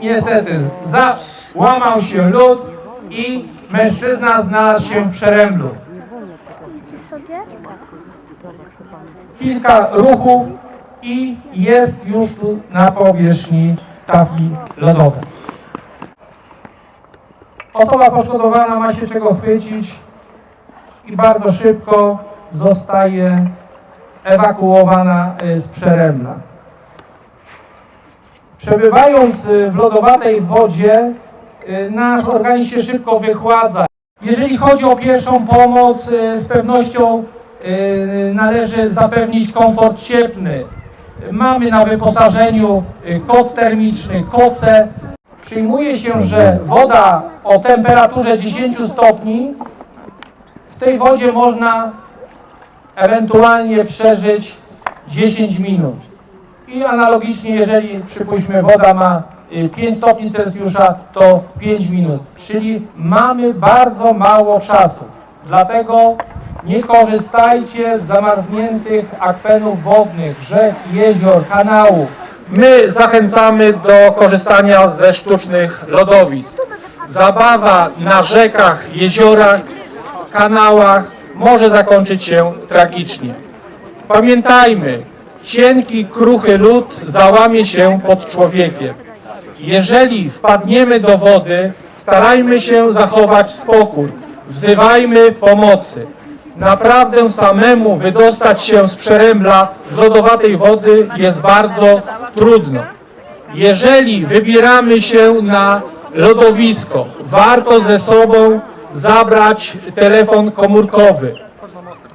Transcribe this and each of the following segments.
Niestety, załamał się lód i mężczyzna znalazł się w przeręblu. Kilka ruchów i jest już tu na powierzchni tafli lodowej. Osoba poszkodowana ma się czego chwycić i bardzo szybko zostaje ewakuowana y, z przerębla. Przebywając y, w lodowatej wodzie, y, nasz organizm się szybko wychładza. Jeżeli chodzi o pierwszą pomoc, z pewnością należy zapewnić komfort cieplny. Mamy na wyposażeniu koc termiczny, koce. Przyjmuje się, że woda o temperaturze 10 stopni, w tej wodzie można ewentualnie przeżyć 10 minut. I analogicznie, jeżeli przypuśćmy woda ma y, 5 stopni Celsjusza, to 5 minut. Czyli mamy bardzo mało czasu. Dlatego nie korzystajcie z zamarzniętych akwenów wodnych, rzek, jezior, kanałów. My zachęcamy do korzystania ze sztucznych lodowisk. Zabawa na rzekach, jeziorach, kanałach może zakończyć się tragicznie. Pamiętajmy, cienki, kruchy lód załamie się pod człowiekiem. Jeżeli wpadniemy do wody, starajmy się zachować spokój, wzywajmy pomocy. Naprawdę samemu wydostać się z przerębla z lodowatej wody jest bardzo trudno. Jeżeli wybieramy się na lodowisko, warto ze sobą zabrać telefon komórkowy.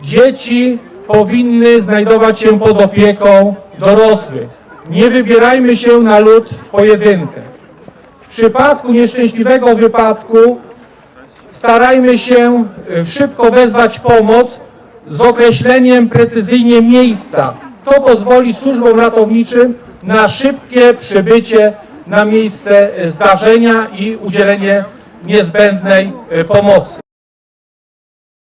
Dzieci powinny znajdować się pod opieką dorosłych. Nie wybierajmy się na lód w pojedynkę. W przypadku nieszczęśliwego wypadku starajmy się e, szybko wezwać pomoc z określeniem precyzyjnie miejsca. To pozwoli służbom ratowniczym na szybkie przybycie na miejsce e, zdarzenia i udzielenie niezbędnej e, pomocy.